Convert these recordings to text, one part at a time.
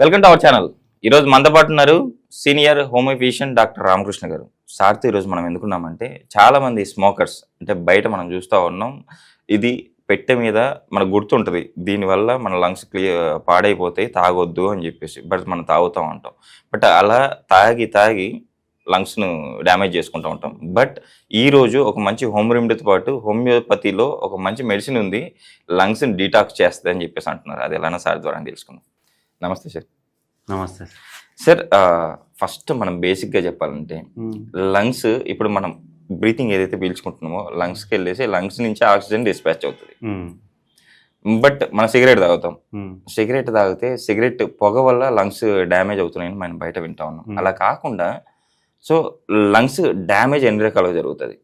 Welcome to our channel. ఈరోజు మనతో పాటు ఉన్నారు సీనియర్ హోమియోఫిషియన్ డాక్టర్ రామకృష్ణ గారు. సార్తో ఈరోజు మనం ఎందుకున్నామంటే చాలామంది స్మోకర్స్ అంటే బయట మనం చూస్తూ ఉన్నాం ఇది పెట్టె మీద మనకు గుర్తుంటుంది దీనివల్ల మన లంగ్స్ క్లియర్ పాడైపోతాయి తాగొద్దు అని చెప్పేసి బట్ మనం తాగుతూ ఉంటాం. బట్ అలా తాగి తాగి లంగ్స్ను డ్యామేజ్ చేసుకుంటూ ఉంటాం. బట్ ఈరోజు ఒక మంచి హోమ్ రెమెడీతో పాటు హోమియోపతిలో ఒక మంచి మెడిసిన్ ఉంది లంగ్స్ని డీటాక్స్ చేస్తుంది అని చెప్పేసి అంటున్నారు. అది ఎలానా సార్ ద్వారా తెలుసుకుందాం. నమస్తే సార్. నమస్తే సార్. ఫస్ట్ మనం బేసిక్గా చెప్పాలంటే లంగ్స్ ఇప్పుడు మనం బ్రీతింగ్ ఏదైతే పీల్చుకుంటున్నామో లంగ్స్కి వెళ్ళేసి లంగ్స్ నుంచి ఆక్సిజన్ డిస్పాచ్ అవుతుంది. బట్ మనం సిగరెట్ తాగుతాం. సిగరెట్ తాగితే సిగరెట్ పొగ వల్ల లంగ్స్ డ్యామేజ్ అవుతున్నాయని మనం బయట వింటా ఉన్నాం. అలా కాకుండా సో లంగ్స్ డ్యామేజ్ ఎన్ని రకాలుగా జరుగుతుంది?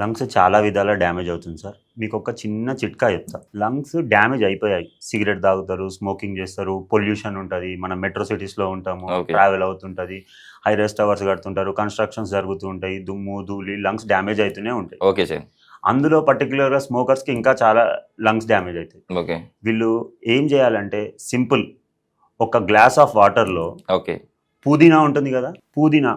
లంగ్స్ చాలా విధాలా డ్యామేజ్ అవుతుంది సార్. మీకు ఒక చిన్న చిట్కా చెప్తా. లంగ్స్ డ్యామేజ్ అయిపోయాయి. సిగరెట్ తాగుతారు స్మోకింగ్ చేస్తారు పొల్యూషన్ ఉంటుంది. మనం మెట్రో సిటీస్లో ఉంటాము. ట్రావెల్ అవుతుంటుంది హై రెస్ట్ టవర్స్ కడుతుంటారు కన్స్ట్రక్షన్స్ జరుగుతూ ఉంటాయి దుమ్ము ధూళి లంగ్స్ డ్యామేజ్ అవుతూనే ఉంటాయి. Okay sir. అందులో పర్టికులర్గా స్మోకర్స్కి ఇంకా చాలా లంగ్స్ డ్యామేజ్ అవుతాయి ఓకే. వీళ్ళు ఏం చేయాలంటే సింపుల్ ఒక గ్లాస్ ఆఫ్ వాటర్లో ఓకే. పుదీనా ఉంటుంది కదా పుదీనా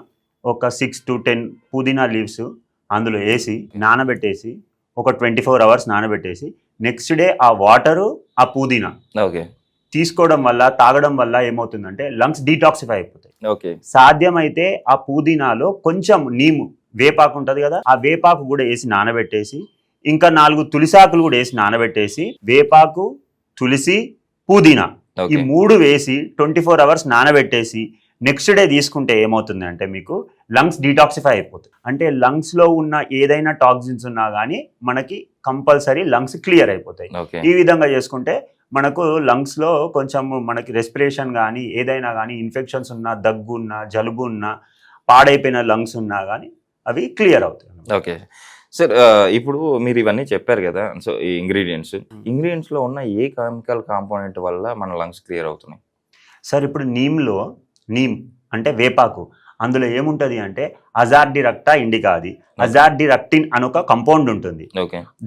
ఒక సిక్స్ టు టెన్ పుదీనా లీవ్స్ అందులో వేసి నానబెట్టేసి ఒక ట్వంటీ ఫోర్ అవర్స్ నానబెట్టేసి నెక్స్ట్ డే ఆ వాటరు ఆ పుదీనా ఓకే. తీసుకోవడం వల్ల తాగడం వల్ల ఏమవుతుందంటే లంగ్స్ డీటాక్సిఫై అయిపోతాయి. ఓకే. సాధ్యమైతే ఆ పుదీనాలో కొంచెం నీము వేపాకు ఉంటుంది కదా ఆ వేపాకు కూడా వేసి నానబెట్టేసి ఇంకా నాలుగు తులిసాకులు కూడా వేసి నానబెట్టేసి వేపాకు తులసి పుదీనా ఈ మూడు వేసి ట్వంటీ ఫోర్ అవర్స్ నానబెట్టేసి నెక్స్ట్ డే తీసుకుంటే ఏమవుతుంది అంటే మీకు లంగ్స్ డీటాక్సిఫై అయిపోతుంది. అంటే లంగ్స్లో ఉన్న ఏదైనా టాక్సిన్స్ ఉన్నా కానీ మనకి కంపల్సరీ లంగ్స్ క్లియర్ అయిపోతాయి. ఈ విధంగా చేసుకుంటే మనకు లంగ్స్లో కొంచెం మనకి రెస్పిరేషన్ కానీ ఏదైనా కానీ ఇన్ఫెక్షన్స్ ఉన్నా దగ్గు ఉన్నా జలుబు ఉన్నా పాడైపోయిన లంగ్స్ ఉన్నా కానీ అవి క్లియర్ అవుతాయి ఓకే సార్ ఇప్పుడు మీరు ఇవన్నీ చెప్పారు కదా సో ఈ ఇంగ్రీడియంట్స్ ఇంగ్రీడియంట్స్లో ఉన్న ఏ కెమికల్ కాంపోనెంట్ వల్ల మన లంగ్స్ క్లియర్ అవుతున్నాయి? సార్ ఇప్పుడు నీమ్లో నీమ్ అంటే వేపాకు. అందులో ఏముంటుంది అంటే అజార్డిరక్టా ఇండికా అది అజార్డిరక్టిన్ అని ఒక కంపౌండ్ ఉంటుంది.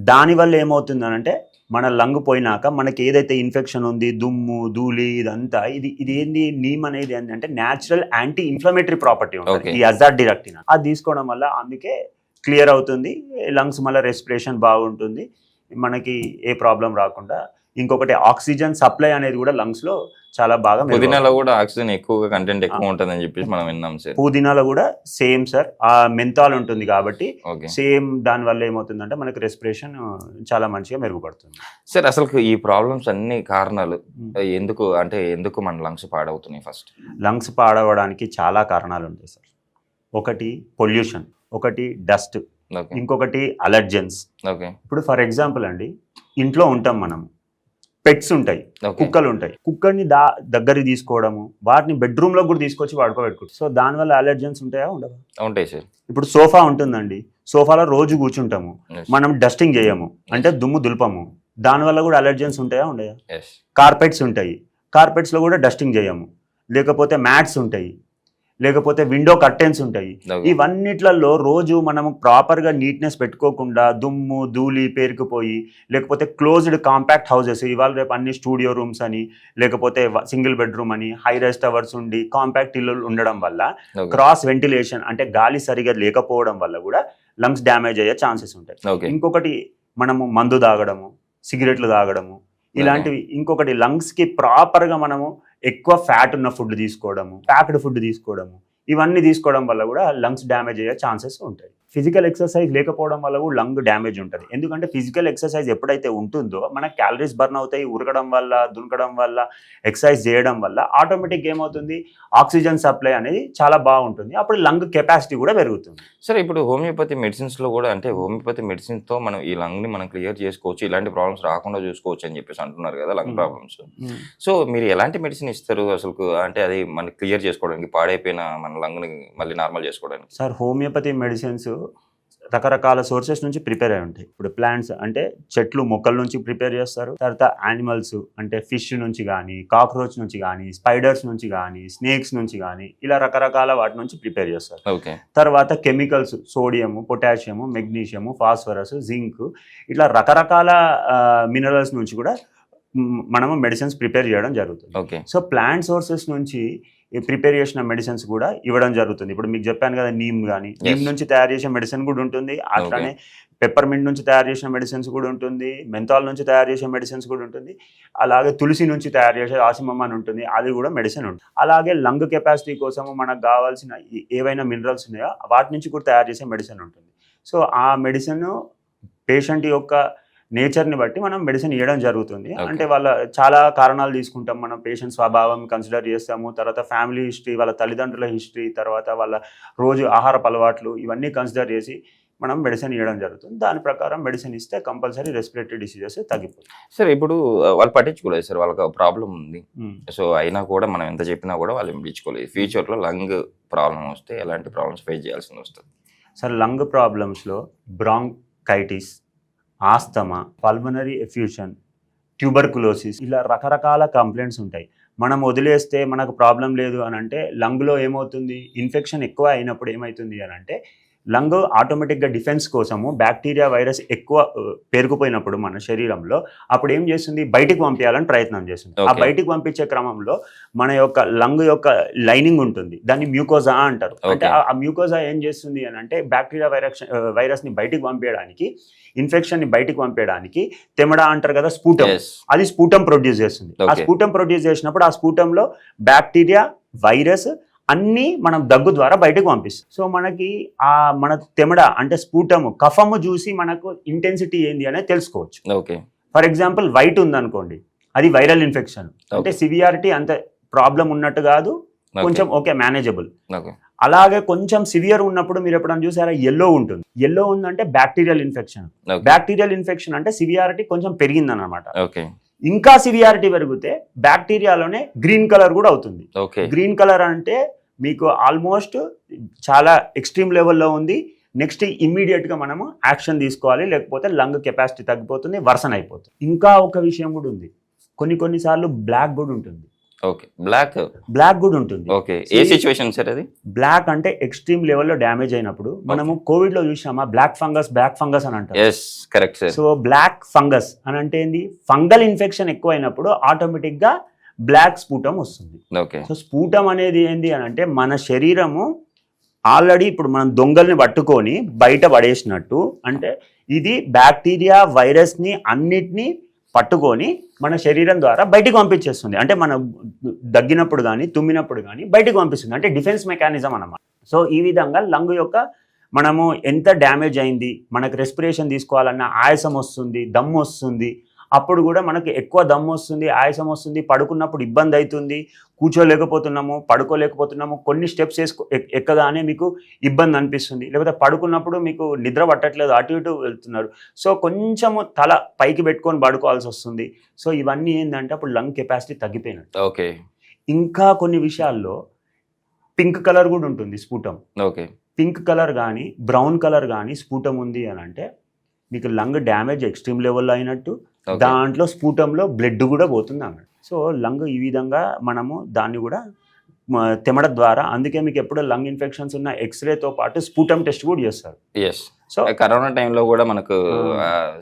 దానివల్ల ఏమవుతుంది అంటే మన లంగ్ పోయినాక మనకి ఏదైతే ఇన్ఫెక్షన్ ఉంది దుమ్ము ధూళి ఇదంతా ఇది ఇది ఏంది? నీమ్ అనేది ఏంటంటే న్యాచురల్ యాంటీ ఇన్ఫ్లమేటరీ ప్రాపర్టీ ఉంటుంది. ఈ అజార్డిరక్టిన్. అది తీసుకోవడం వల్ల అందుకే క్లియర్ అవుతుంది లంగ్స్ మళ్ళీ రెస్పిరేషన్ బాగుంటుంది మనకి ఏ ప్రాబ్లం రాకుండా. ఇంకొకటి ఆక్సిజన్ సప్లై అనేది కూడా లంగ్స్లో చాలా బాగా. పుదీనాలో కూడా ఆక్సిజన్ ఎక్కువగా కంటెంట్ ఎక్కువ ఉంటుందని చెప్పేసి మనం విన్నాం సార్. పుదీనాలో కూడా సేమ్ సార్. ఆ మెంతాల్ ఉంటుంది కాబట్టి సేమ్ దాని వల్ల ఏమవుతుందంటే మనకి రెస్పిరేషన్ చాలా మంచిగా మెరుగుపడుతుంది. సార్ అసలు ఈ ప్రాబ్లమ్స్ అన్ని కారణాలు ఎందుకు అంటే ఎందుకు మన లంగ్స్ పాడవుతున్నాయి ఫస్ట్ లంగ్స్ పాడవడానికి చాలా కారణాలు ఉంటాయి సార్. ఒకటి పొల్యూషన్ ఒకటి డస్ట్ ఇంకొకటి అలర్జెన్స్. ఇప్పుడు ఫర్ ఎగ్జాంపుల్ అండి ఇంట్లో ఉంటాం మనం. పెట్స్ ఉంటాయి కుక్కలు ఉంటాయి కుక్కర్ని దా దగ్గరికి తీసుకోవడము వాటిని బెడ్రూమ్లో కూడా తీసుకొచ్చి వాడుకోబెట్టుకుంటాం సో దానివల్ల అలర్జెన్స్ ఉంటాయా ఉండవా? ఉంటాయి సార్. ఇప్పుడు సోఫా ఉంటుందండి. సోఫాలో రోజు కూర్చుంటాము. మనం డస్టింగ్ చేయము. అంటే దుమ్ము దులపము. దానివల్ల కూడా అలర్జెన్స్ ఉంటాయా ఉండయా. కార్పెట్స్ ఉంటాయి. కార్పెట్స్లో కూడా డస్టింగ్ చేయము. లేకపోతే మ్యాట్స్ ఉంటాయి. లేకపోతే విండో కర్టెన్స్ ఉంటాయి. ఇవన్నిట్లలో రోజు మనం ప్రాపర్గా నీట్నెస్ పెట్టుకోకుండా దుమ్ము ధూళి పేరుకుపోయి లేకపోతే క్లోజ్డ్ కాంపాక్ట్ హౌసెస్ ఇవాళ రేపు అన్ని స్టూడియో రూమ్స్ అని లేకపోతే సింగిల్ బెడ్రూమ్ అని హై రైస్ టవర్స్ ఉండి కాంపాక్ట్ ఇల్లు ఉండడం వల్ల. క్రాస్ వెంటిలేషన్ అంటే గాలి సరిగా లేకపోవడం వల్ల కూడా లంగ్స్ డ్యామేజ్ అయ్యే ఛాన్సెస్ ఉంటాయి. ఇంకొకటి మనము మందు తాగడము సిగరెట్లు తాగడము ఇలాంటివి. ఇంకొకటి లంగ్స్కి ప్రాపర్గా మనము ఎక్కువ ఫ్యాట్ ఉన్న ఫుడ్ తీసుకోవడము ప్యాక్డ్ ఫుడ్ తీసుకోవడము ఇవన్నీ తీసుకోవడం వల్ల కూడా లంగ్స్ డ్యామేజ్ అయ్యే ఛాన్సెస్ ఉంటాయి. ఫిజికల్ ఎక్సర్సైజ్ లేకపోవడం వల్ల కూడా లంగ్ డ్యామేజ్ ఉంటుంది. ఎందుకంటే ఫిజికల్ ఎక్సర్సైజ్ ఎప్పుడైతే ఉంటుందో మన క్యాలరీస్ బర్న్ అవుతాయి ఉరకడం వల్ల దునకడం వల్ల ఎక్సర్సైజ్ చేయడం వల్ల ఆటోమేటిక్ ఏమవుతుంది? ఆక్సిజన్ సప్లై అనేది చాలా బాగుంటుంది. అప్పుడు లంగ్ కెపాసిటీ కూడా పెరుగుతుంది. సార్ ఇప్పుడు హోమియోపతి మెడిసిన్స్లో కూడా అంటే హోమియోపతి మెడిసిన్స్తో మనం ఈ లంగ్ని మనం క్లియర్ చేసుకోవచ్చు ఇలాంటి ప్రాబ్లమ్స్ రాకుండా చూసుకోవచ్చు అని చెప్పేసి అంటున్నారు కదా లంగ్. ప్రాబ్లమ్స్. సో మీరు ఎలాంటి మెడిసిన్ ఇస్తారు అసలు అంటే అది మనకి క్లియర్ చేసుకోవడానికి పాడైపోయిన మన లంగ్ని మళ్ళీ నార్మల్ చేసుకోవడానికి. సార్ హోమియోపతి మెడిసిన్స్ రకరకాల సోర్సెస్ నుంచి ప్రిపేర్ అయి ఉంటాయి. ఇప్పుడు ప్లాంట్స్ అంటే చెట్లు మొక్కల నుంచి ప్రిపేర్ చేస్తారు. తర్వాత యానిమల్స్ అంటే ఫిష్ నుంచి కానీ కాక్రోచ్ నుంచి కానీ స్పైడర్స్ నుంచి కానీ స్నేక్స్ నుంచి కానీ ఇలా రకరకాల వాటి నుంచి ప్రిపేర్ చేస్తారు. ఓకే. తర్వాత chemicals sodium potassium magnesium phosphorus zinc ఇట్లా రకరకాల మినరల్స్ నుంచి కూడా మనము మెడిసిన్స్ ప్రిపేర్ చేయడం జరుగుతుంది. ఓకే. సో ప్లాంట్ సోర్సెస్ నుంచి ప్రిపేర్ చేసిన మెడిసిన్స్ కూడా ఇవ్వడం జరుగుతుంది. ఇప్పుడు మీకు చెప్పాను కదా నీమ్ కానీ నీమ్ నుంచి తయారు చేసే మెడిసిన్ కూడా ఉంటుంది. అట్లానే పెప్పర్మింట్ నుంచి తయారు చేసిన మెడిసిన్స్ కూడా ఉంటుంది. మెంతాల్ నుంచి తయారు చేసే మెడిసిన్స్ కూడా ఉంటుంది. అలాగే తులసి నుంచి తయారు చేసే ఆసిమమ్ అని ఉంటుంది. అది కూడా మెడిసిన్ ఉంటుంది. అలాగే లంగ్ కెపాసిటీ కోసము మనకు కావాల్సిన ఏవైనా మినరల్స్ ఉన్నాయో వాటి నుంచి కూడా తయారు చేసే మెడిసిన్ ఉంటుంది. సో ఆ మెడిసిన్ పేషెంట్ యొక్క నేచర్ని బట్టి మనం మెడిసిన్ ఇవ్వడం జరుగుతుంది. అంటే వాళ్ళ చాలా కారణాలు తీసుకుంటాం. మనం పేషెంట్ స్వభావం కన్సిడర్ చేస్తాము. తర్వాత ఫ్యామిలీ హిస్టరీ వాళ్ళ తల్లిదండ్రుల హిస్టరీ తర్వాత వాళ్ళ రోజు ఆహారపు అలవాట్లు ఇవన్నీ కన్సిడర్ చేసి మనం మెడిసిన్ ఇవ్వడం జరుగుతుంది. దాని ప్రకారం మెడిసిన్ ఇస్తే కంపల్సరీ రెస్పిరేటరీ డిసీజెస్ తగ్గిపోతాయి. సార్ ఇప్పుడు వాళ్ళు పట్టించుకోలేదు సార్. వాళ్ళకి ప్రాబ్లం ఉంది. సో అయినా కూడా మనం ఎంత చెప్పినా కూడా వాళ్ళు పట్టించుకోలేదు. ఫ్యూచర్లో లంగ్ ప్రాబ్లం వస్తే ఎలాంటి ప్రాబ్లమ్స్ ఫేస్ చేయాల్సి వస్తుంది. Sir lung ప్రాబ్లమ్స్లో bronchitis asthma pulmonary effusion tuberculosis ఇలా రకరకాల కంప్లైంట్స్ ఉంటాయి. మనం వదిలేస్తే మనకు ప్రాబ్లం లేదు అని అంటే లంగ్లో ఏమవుతుంది? ఇన్ఫెక్షన్ ఎక్కువ అయినప్పుడు ఏమవుతుంది అని అంటే లంగ్ ఆటోమేటిక్గా డిఫెన్స్ కోసము బ్యాక్టీరియా వైరస్ ఎక్కువ ఆ, పేరుకుపోయినప్పుడు మన శరీరంలో అప్పుడు ఏం చేస్తుంది? బయటికి పంపించాలని ప్రయత్నం చేస్తుంది. ఆ. బయటికి పంపించే క్రమంలో మన యొక్క లంగ్ యొక్క లైనింగ్ ఉంటుంది. దాన్ని మ్యూకోజా అంటారు. అంటే. ఆ- మ్యూకోజా ఏం చేస్తుంది అని అంటే బ్యాక్టీరియా వైరస్ వైరస్ని బయటికి పంపించడానికి ఇన్ఫెక్షన్ని బయటికి పంపించడానికి తెమడ అంటారు కదా స్ఫూటం. అది స్ఫూటం ప్రొడ్యూస్ చేస్తుంది. ఆ. స్ఫూటం ప్రొడ్యూస్ చేసినప్పుడు ఆ స్ఫూటంలో బ్యాక్టీరియా వైరస్ అన్ని మనం దగ్గు ద్వారా బయటకు పంపిస్తాం. సో మనకి ఆ మన తెమడ అంటే స్ఫూటము కఫము చూసి మనకు ఇంటెన్సిటీ ఏంది అనేది తెలుసుకోవచ్చు. ఓకే. ఫర్ ఎగ్జాంపుల్ వైట్ ఉందనుకోండి అది వైరల్ ఇన్ఫెక్షన్. అంటే సివియారిటీ అంత ప్రాబ్లం ఉన్నట్టు కాదు కొంచెం ఓకే మేనేజబుల్ అలాగే కొంచెం సివియర్ ఉన్నప్పుడు మీరు ఎప్పుడైనా చూసారా ఎల్లో ఉంటుంది. ఎల్లో ఉందంటే బ్యాక్టీరియల్ ఇన్ఫెక్షన్ బ్యాక్టీరియల్ ఇన్ఫెక్షన్ అంటే సివియారిటీ కొంచెం పెరిగిందన్నమాట. ఓకే. ఇంకా సివియారిటీ పెరిగితే బ్యాక్టీరియాలోనే గ్రీన్ కలర్ కూడా అవుతుంది. ఓకే. గ్రీన్ కలర్ అంటే మీకు ఆల్మోస్ట్ చాలా ఎక్స్ట్రీమ్ లెవెల్లో ఉంది. నెక్స్ట్ ఇమ్మీడియట్గా మనము యాక్షన్ తీసుకోవాలి. లేకపోతే లంగ్ కెపాసిటీ తగ్గిపోతుంది వర్సన్ అయిపోతుంది. ఇంకా ఒక విషయం కూడా ఉంది. కొన్ని కొన్నిసార్లు బ్లాక్ కూడా ఉంటుంది. ఓకే. బ్లాక్ బ్లాక్ కూడా ఉంటుంది. ఓకే. ఏ సిచ్యువేషన్ సార్ అది? బ్లాక్ అంటే ఎక్స్ట్రీమ్ లెవెల్లో డ్యామేజ్ అయినప్పుడు మనము కోవిడ్లో చూసామా? బ్లాక్ ఫంగస్ బ్లాక్ ఫంగస్ అని అంటారు. Yes correct sir so black fungus అని అంటే ఏంది? ఫంగల్ ఇన్ఫెక్షన్ ఎక్కువ అయినప్పుడు ఆటోమేటిక్గా బ్లాక్ స్ఫూటం వస్తుంది. ఓకే సో స్ఫూటం అనేది ఏంది అని అంటే మన శరీరము ఆల్రెడీ ఇప్పుడు మనం దొంగల్ని పట్టుకొని బయట పడేసినట్టు అంటే ఇది బ్యాక్టీరియా వైరస్ని అన్నిటినీ పట్టుకొని మన శరీరం ద్వారా బయటికి పంపించేస్తుంది. అంటే మనం దగ్గినప్పుడు కానీ తుమ్మినప్పుడు కానీ బయటికి పంపిస్తుంది. అంటే డిఫెన్స్ మెకానిజం అన్నమాట. సో ఈ విధంగా లంగ్ యొక్క మనము ఎంత డ్యామేజ్ అయింది మనకు రెస్పిరేషన్ తీసుకోవాలన్నా ఆయాసం వస్తుంది దమ్ము వస్తుంది అప్పుడు కూడా మనకు ఎక్కువ దమ్ము వస్తుంది ఆయాసం వస్తుంది పడుకున్నప్పుడు ఇబ్బంది అవుతుంది కూర్చోలేకపోతున్నాము పడుకోలేకపోతున్నాము కొన్ని స్టెప్స్ వేసుకో ఎక్- ఎక్కగానే మీకు ఇబ్బంది అనిపిస్తుంది. లేకపోతే పడుకున్నప్పుడు మీకు నిద్ర పట్టట్లేదు అటు ఇటు వెళ్తున్నారు. సో కొంచెము తల పైకి పెట్టుకొని పడుకోవాల్సి వస్తుంది. సో ఇవన్నీ ఏంటంటే అప్పుడు లంగ్ కెపాసిటీ తగ్గిపోయినట్టు. ఓకే. ఇంకా కొన్ని విషయాల్లో పింక్ కలర్ కూడా ఉంటుంది స్ఫుటం. ఓకే. పింక్ కలర్ కానీ బ్రౌన్ కలర్ కానీ స్ఫుటం ఉంది అని అంటే మీకు లంగ్ డ్యామేజ్ ఎక్స్ట్రీమ్ లెవెల్లో అయినట్టు దాంట్లో స్ఫూటంలో బ్లడ్ కూడా పోతుంది అన్నమాట సో లంగ్ ఈ విధంగా మనము దాన్ని కూడా తెమడ ద్వారా అందుకే మీకు ఎప్పుడు లంగ్ ఇన్ఫెక్షన్స్ ఉన్న ఎక్స్రేతో పాటు స్ఫూటం టెస్ట్ కూడా చేస్తారు. ఎస్ సో కరోనా టైంలో కూడా మనకు.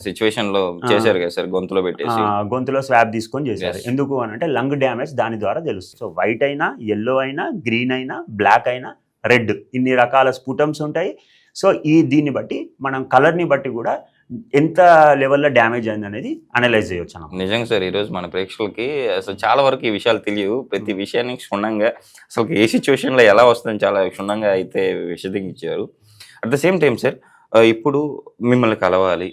సిచ్యువేషన్లో చేశారు కదా సార్ గొంతులో పెట్టేసి. గొంతులో స్వాబ్ తీసుకొని చేశారు. ఎందుకు అని అంటే లంగ్ డ్యామేజ్ దాని ద్వారా తెలుస్తుంది. సో వైట్ అయినా ఎల్లో అయినా గ్రీన్ అయినా బ్లాక్ అయినా రెడ్ ఇన్ని రకాల స్ఫుటమ్స్ ఉంటాయి. సో ఈ దీన్ని బట్టి మనం కలర్ని బట్టి కూడా ఎంత లెవెల్లో డ్యామేజ్ అయింది అనేది అనలైజ్ చేయొచ్చు అన్నమాట. నిజంగా సార్ ఈరోజు మన ప్రేక్షకులకి అసలు చాలా వరకు ఈ విషయాలు తెలియవు. ప్రతి విషయాన్ని క్షుణ్ణంగా అసలు ఏ సిచ్యువేషన్లో ఎలా వస్తుందని చాలా క్షుణ్ణంగా అయితే విశదీకరించారు. At the same time sir ఇప్పుడు మిమ్మల్ని కలవాలి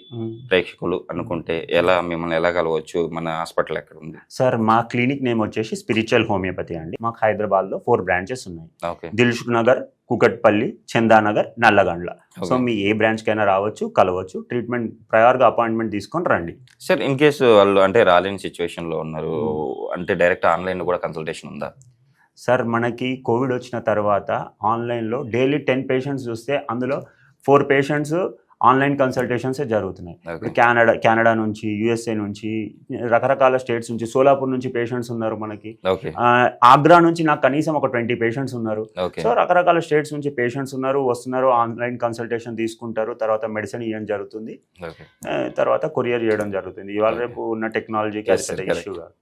ప్రేక్షకులు అనుకుంటే ఎలా మిమ్మల్ని ఎలా కలవచ్చు? మన హాస్పిటల్ ఎక్కడ ఉంది సార్ మా క్లినిక్ నేమ్ వచ్చేసి స్పిరిచువల్ హోమియోపతి అండి. మాకు హైదరాబాద్లో ఫోర్ బ్రాంచెస్ ఉన్నాయి. ఓకే. దిల్సుఖ్ నగర్ కుకట్పల్లి చందానగర్ నల్లగండ్ల. సో మీ ఏ బ్రాంచ్ కైనా రావచ్చు కలవచ్చు. ట్రీట్మెంట్ ప్రయర్గా అపాయింట్మెంట్ తీసుకొని రండి. సార్ ఇన్ కేసు వాళ్ళు అంటే రాలేని సిచ్యువేషన్లో ఉన్నారు అంటే డైరెక్ట్ ఆన్లైన్ కూడా కన్సల్టేషన్ ఉందా? సార్ మనకి కోవిడ్ వచ్చిన తర్వాత ఆన్లైన్లో డైలీ టెన్ పేషెంట్స్ చూస్తే అందులో ఫోర్ పేషెంట్స్ ఆన్లైన్ కన్సల్టేషన్స్ జరుగుతున్నాయి. కెనడా కెనడా నుంచి యుఎస్ఏ నుంచి రకరకాల స్టేట్స్ నుంచి సోలాపూర్ నుంచి పేషెంట్స్ ఉన్నారు మనకి. ఆగ్రా నుంచి నాకు కనీసం ఒక ట్వంటీ పేషెంట్స్ ఉన్నారు. సో రకరకాల స్టేట్స్ నుంచి పేషెంట్స్ ఉన్నారు వస్తున్నారు ఆన్లైన్ కన్సల్టేషన్ తీసుకుంటారు. తర్వాత మెడిసిన్ ఇవ్వడం జరుగుతుంది. తర్వాత కొరియర్ చేయడం జరుగుతుంది. ఇవాళ రేపు ఉన్న టెక్నాలజీకి. ఇష్యూ కాదు.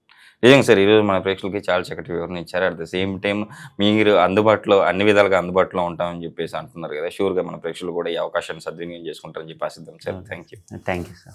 నిజంగా సార్ ఈరోజు మన ప్రేక్షకులకి చాలా చక్కటి వివరణ ఇచ్చారు. అట్ ద సేమ్ టైం మీరు అందుబాటులో అన్ని విధాలుగా అందుబాటులో ఉంటామని చెప్పేసి అంటున్నారు కదా. షూర్గా మన ప్రేక్షకులు కూడా ఈ అవకాశాన్ని సద్వినియోగం చేసుకుంటారని చెప్పి ఆశిద్దాం sir. Thank you thank you sir